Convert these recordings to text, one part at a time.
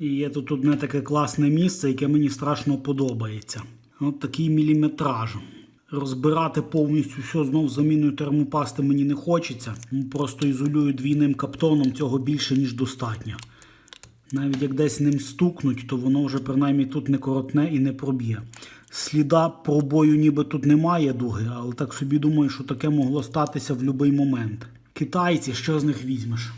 І є тут одне таке класне місце, яке мені страшно подобається. От такий міліметраж. Розбирати повністю все знов заміною термопасти мені не хочеться. Ну, Просто ізолюю двійним каптоном, цього більше, ніж достатньо. Навіть як десь ним стукнуть, то воно вже принаймні тут не коротне і не проб'є. Сліда пробою ніби тут немає дуги, але так собі думаю, що таке могло статися в будь-який момент. Китайці, що з них візьмеш?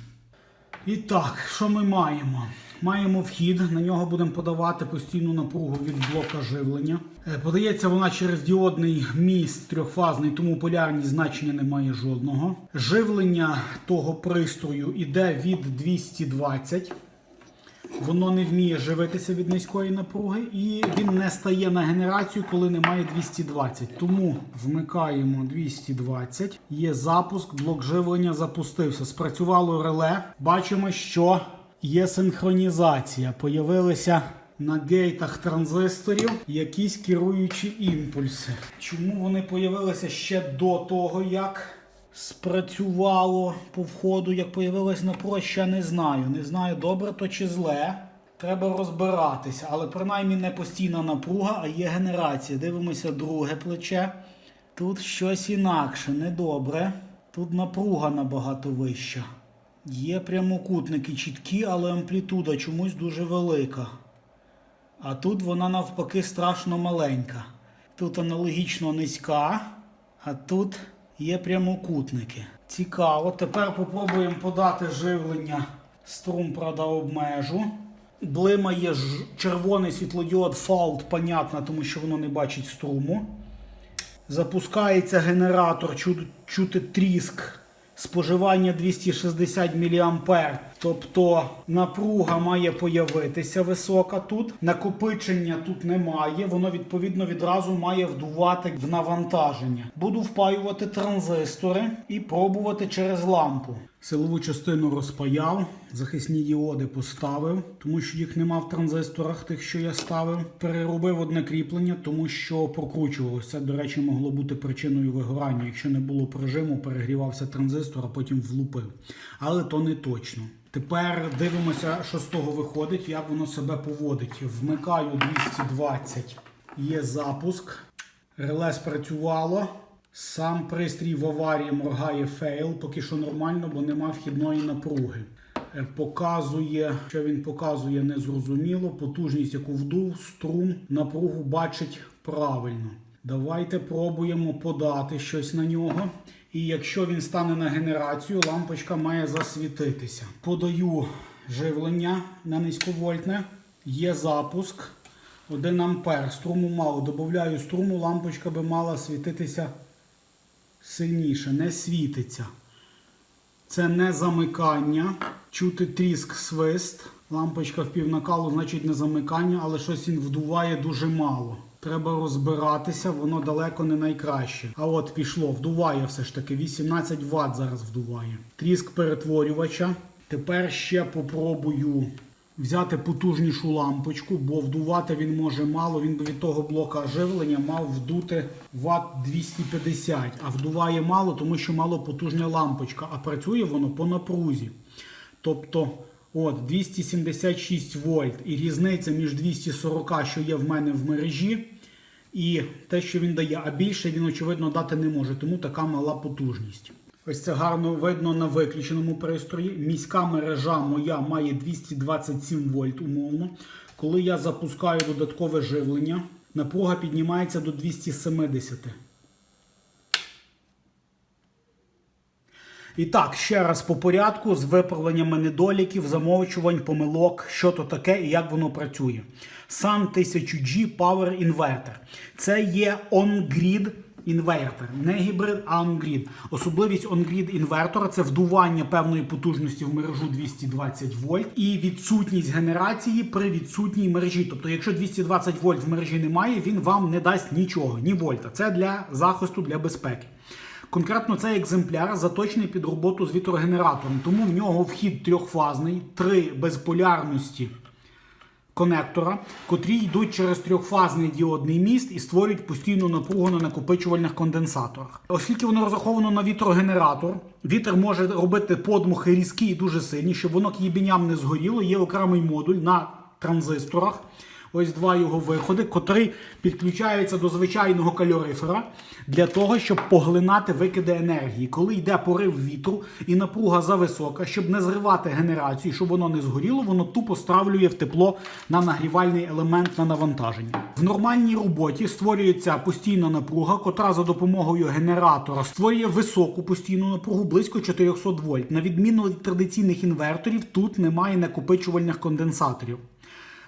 І так, що ми маємо? Маємо вхід, на нього будемо подавати постійну напругу від блока живлення. Е, Подається вона через діодний міст трьохфазний, тому полярність значення немає жодного. Живлення того пристрою іде від 220. Воно не вміє живитися від низької напруги і він не стає на генерацію, коли немає 220. Тому вмикаємо 220. Є запуск, блок живлення запустився. Спрацювало реле. Бачимо, що є синхронізація. Появилися на гейтах транзисторів якісь керуючі імпульси. Чому вони появилися ще до того, як спрацювало по входу, як появилась напруга, ще не знаю. Не знаю, добре то чи зле. Треба розбиратися, але принаймні не постійна напруга, а є генерація. Дивимося друге плече. Тут щось інакше, недобре. Тут напруга набагато вища. Є прямокутники чіткі, але амплітуда чомусь дуже велика. А тут вона навпаки страшно маленька. Тут аналогічно низька, а тут є прямокутники. Цікаво. Тепер попробуємо подати живлення струм, правда, обмежу. Блимає ж червоний світлодіод Fault, понятно, тому що воно не бачить струму. Запускається генератор, чути тріск. Споживання 260 мА. Тобто напруга має появитися висока тут. Накопичення тут немає. Воно відповідно відразу має вдувати в навантаження. Буду впаювати транзистори і пробувати через лампу. Силову частину розпаяв, захисні діоди поставив, тому що їх нема в транзисторах, тих, що я ставив. Переробив одне кріплення, тому що прокручувалося. Це, до речі, могло бути причиною вигорання. Якщо не було прижиму, перегрівався транзистор, а потім влупив. Але то не точно. Тепер дивимося, що з того виходить, як воно себе поводить. Вмикаю 220, є запуск. Реле спрацювало. Сам пристрій в аварії моргає фейл, поки що нормально, бо нема вхідної напруги. Е, Показує, що він показує незрозуміло. Потужність, яку вдув, струм, напругу бачить правильно. Давайте пробуємо подати щось на нього. І якщо він стане на генерацію, лампочка має засвітитися. Подаю живлення на низьковольтне, є запуск. 1 ампер. Струму мало. Добавляю струму, лампочка би мала світитися сильніше, не світиться. Це не замикання. Чути тріск свист. Лампочка в півнакалу, значить не замикання, але щось він вдуває дуже мало. Треба розбиратися, воно далеко не найкраще. А от пішло, вдуває все ж таки. 18 Вт зараз вдуває. Тріск перетворювача. Тепер ще попробую взяти потужнішу лампочку, бо вдувати він може мало. Він би від того блока живлення мав вдути Вт 250, а вдуває мало, тому що мало потужна лампочка, а працює воно по напрузі. Тобто, от 276 вольт і різниця між 240, що є в мене в мережі, і те, що він дає, а більше він, очевидно, дати не може, тому така мала потужність. Ось це гарно видно на виключеному пристрої. Міська мережа моя має 227 вольт умовно. Коли я запускаю додаткове живлення, напруга піднімається до 270. І так, ще раз по порядку з виправленнями недоліків, замовчувань, помилок, що то таке і як воно працює. Sun 1000G Power Inverter. Це є on-grid інвертор, не гібрид, а on-grid. Особливість on-grid інвертора це вдування певної потужності в мережу 220 вольт і відсутність генерації при відсутній мережі. Тобто, якщо 220 вольт в мережі немає, він вам не дасть нічого, ні вольта. Це для захисту, для безпеки. Конкретно цей екземпляр заточений під роботу з вітрогенератором, тому в нього вхід трьохфазний, три безполярності конектора, котрі йдуть через трьохфазний діодний міст і створюють постійну напругу на накопичувальних конденсаторах. Оскільки воно розраховано на вітрогенератор, вітер може робити подмухи різкі і дуже сильні, щоб воно к не згоріло. Є окремий модуль на транзисторах. Ось два його виходи, котрий підключається до звичайного кальорифера для того, щоб поглинати викиди енергії. Коли йде порив вітру і напруга зависока, щоб не зривати генерацію, щоб воно не згоріло, воно тупо стравлює в тепло на нагрівальний елемент на навантаження. В нормальній роботі створюється постійна напруга, котра за допомогою генератора створює високу постійну напругу близько 400 вольт. На відміну від традиційних інверторів, тут немає накопичувальних конденсаторів.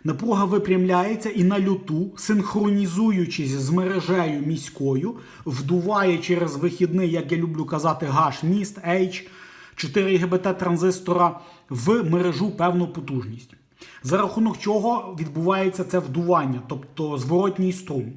Напруга випрямляється і на люту, синхронізуючись з мережею міською, вдуває через вихідний, як я люблю казати, гаш міст H 4 ГБТ транзистора в мережу певну потужність. За рахунок чого відбувається це вдування, тобто зворотній струм.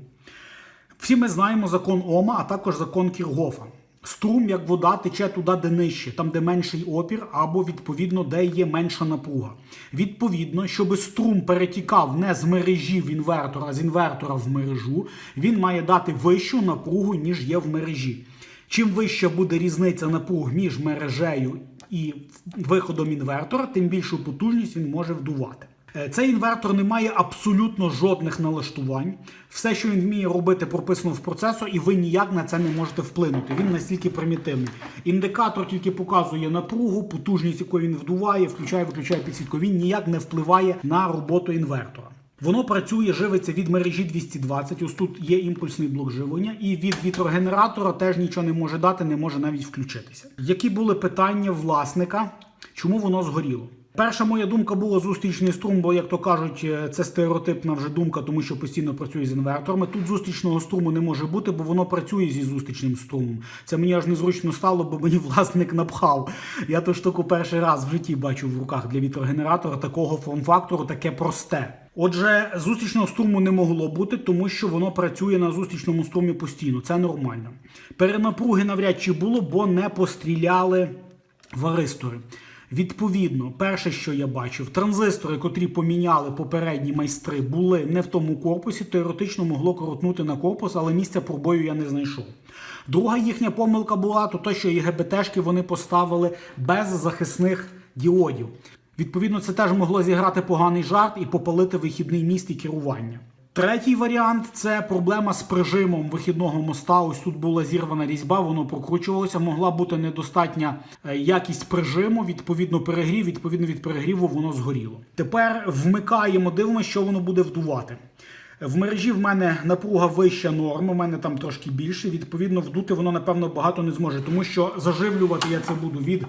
Всі ми знаємо закон Ома, а також закон Кіргофа. Струм, як вода, тече туди, де нижче, там, де менший опір, або відповідно, де є менша напруга. Відповідно, щоб струм перетікав не з мережі в інвертор, а з інвертора в мережу, він має дати вищу напругу, ніж є в мережі. Чим вища буде різниця напруг між мережею і виходом інвертора, тим більшу потужність він може вдувати. Е, Цей інвертор не має абсолютно жодних налаштувань. Все, що він вміє робити, прописано в процесор, і ви ніяк на це не можете вплинути. Він настільки примітивний. Індикатор тільки показує напругу, потужність, яку він вдуває, включає, виключає підсвітку. Він ніяк не впливає на роботу інвертора. Воно працює, живиться від мережі 220. Ось тут є імпульсний блок живлення, і від вітрогенератора теж нічого не може дати, не може навіть включитися. Які були питання власника, чому воно згоріло? Перша моя думка була зустрічний струм, бо, як то кажуть, е, це стереотипна вже думка, тому що постійно працює з інверторами. Тут зустрічного струму не може бути, бо воно працює зі зустрічним струмом. Це мені аж незручно стало, бо мені власник напхав. Я ту штуку перший раз в житті бачу в руках для вітрогенератора такого форм-фактору, таке просте. Отже, зустрічного струму не могло бути, тому що воно працює на зустрічному струмі постійно. Це нормально. Перенапруги навряд чи було, бо не постріляли варистори. Відповідно, перше, що я бачив, транзистори, котрі поміняли попередні майстри, були не в тому корпусі, теоретично могло крутнути на корпус, але місця пробою я не знайшов. Друга їхня помилка була то те, що ІГБТшки вони поставили без захисних діодів. Відповідно, це теж могло зіграти поганий жарт і попалити вихідний міст і керування. Третій варіант це проблема з прижимом вихідного моста. Ось тут була зірвана різьба, воно прокручувалося. Могла бути недостатня е, якість прижиму, відповідно перегрів, відповідно від перегріву воно згоріло. Тепер вмикаємо, дивимося, що воно буде вдувати. В мережі в мене напруга вища норма, у мене там трошки більше. Відповідно, вдути воно, напевно, багато не зможе, тому що заживлювати я це буду від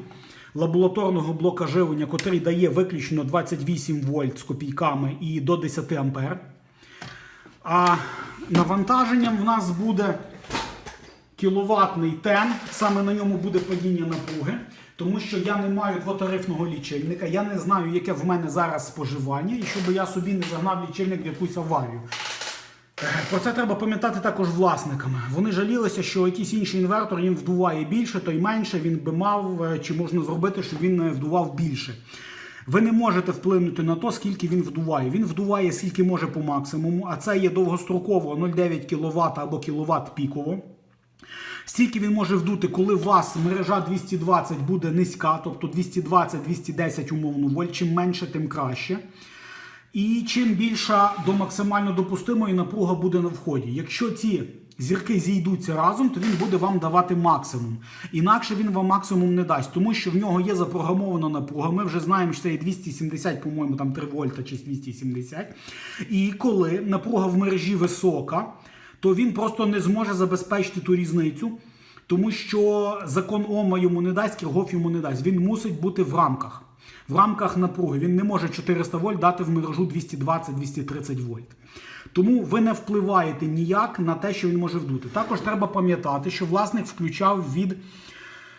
лабораторного блока живлення, котрий дає виключно 28 вольт з копійками і до 10 ампер. А навантаженням в нас буде кіловатний тен, саме на ньому буде падіння напруги, тому що я не маю двотарифного лічильника, я не знаю, яке в мене зараз споживання, і щоб я собі не загнав лічильник в якусь аварію. Е, Про це треба пам'ятати також власниками. Вони жалілися, що якийсь інший інвертор їм вдуває більше, той менше він би мав, е, чи можна зробити, щоб він е, вдував більше. Ви не можете вплинути на те, скільки він вдуває. Він вдуває скільки може по максимуму, а це є довгостроково 0,9 кВт або кВт піково. Стільки він може вдути, коли у вас мережа 220 буде низька, тобто 220-210 умовно вольт, чим менше, тим краще. І чим більша до максимально допустимої напруга буде на вході. Якщо ці зірки зійдуться разом, то він буде вам давати максимум. Інакше він вам максимум не дасть, тому що в нього є запрограмована напруга. Ми вже знаємо, що це є 270, по-моєму, там 3 вольта чи 270. І коли напруга в мережі висока, то він просто не зможе забезпечити ту різницю. Тому що закон Ома йому не дасть, Кіргоф йому не дасть. Він мусить бути в рамках. В рамках напруги. Він не може 400 вольт дати в мережу 220-230 вольт. Тому ви не впливаєте ніяк на те, що він може вдути. Також треба пам'ятати, що власник включав від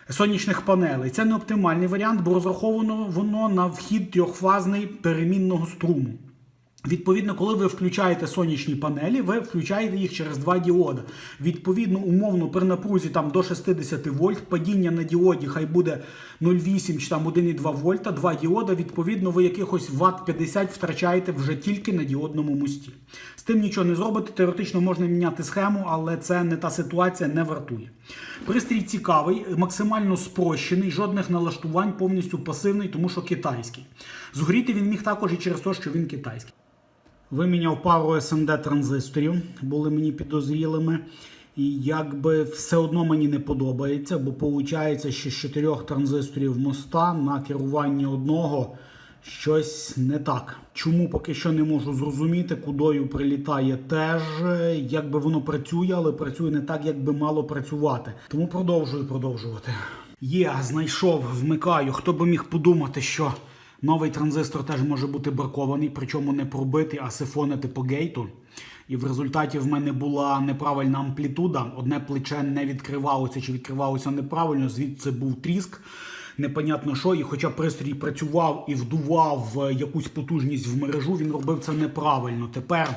сонячних панелей. Це не оптимальний варіант, бо розраховано воно на вхід трьохфазний перемінного струму. Відповідно, коли ви включаєте сонячні панелі, ви включаєте їх через два діода. Відповідно, умовно, при напрузі там до 60 вольт, падіння на діоді хай буде 0,8 чи там 1,2 вольта, два діода. Відповідно, ви якихось ватт 50 втрачаєте вже тільки на діодному мості. З тим нічого не зробите. Теоретично можна міняти схему, але це не та ситуація, не вартує. Пристрій цікавий, максимально спрощений, жодних налаштувань, повністю пасивний, тому що китайський. Згоріти він міг також і через те, що він китайський. Виміняв пару SMD транзисторів, були мені підозрілими. І якби все одно мені не подобається, бо виходить, що з чотирьох транзисторів моста на керуванні одного щось не так. Чому поки що не можу зрозуміти, кудою прилітає теж, якби воно працює, але працює не так, як би мало працювати. Тому продовжую продовжувати. Є, знайшов, вмикаю. Хто би міг подумати, що новий транзистор теж може бути бракований, причому не пробитий, а сифонити по гейту. І в результаті в мене була неправильна амплітуда. Одне плече не відкривалося чи відкривалося неправильно, звідси був тріск. Непонятно що, і хоча пристрій працював і вдував е, якусь потужність в мережу, він робив це неправильно. Тепер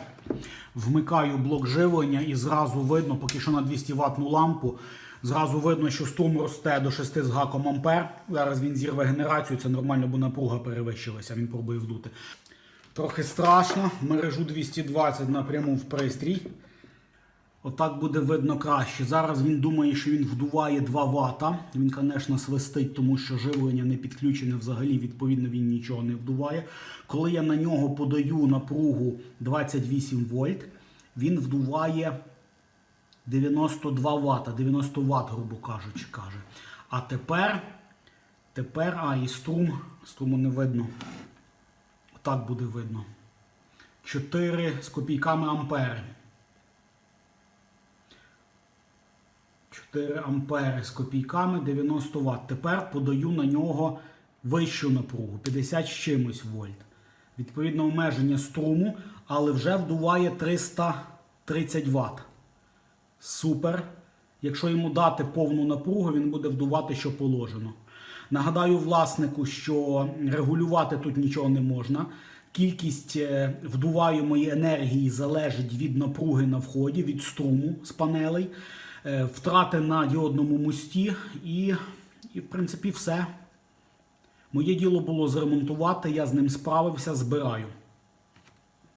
вмикаю блок живлення і зразу видно, поки що на 200 ваттну лампу, зразу видно, що струм росте до 6 з гаком ампер. Зараз він зірве генерацію, це нормально, бо напруга перевищилася, він пробує вдути. Трохи страшно, мережу 220 напряму в пристрій. Отак буде видно краще. Зараз він думає, що він вдуває 2 Вт. Він, звісно, свистить, тому що живлення не підключене взагалі, відповідно, він нічого не вдуває. Коли я на нього подаю напругу 28 вольт, він вдуває 92 Вт, 90 Вт, грубо кажучи, каже. А тепер, тепер, а, і струм, струму не видно. Так буде видно. 4 з копійками ампери. 4 ампери з копійками 90 Вт. Тепер подаю на нього вищу напругу 50 з чимось вольт. Відповідно, обмеження струму, але вже вдуває 330 Вт. Супер. Якщо йому дати повну напругу, він буде вдувати, що положено. Нагадаю власнику, що регулювати тут нічого не можна. Кількість е, вдуваємої енергії залежить від напруги на вході, від струму з панелей, е, втрати на діодному мості і, і, в принципі, все. Моє діло було зремонтувати, я з ним справився, збираю.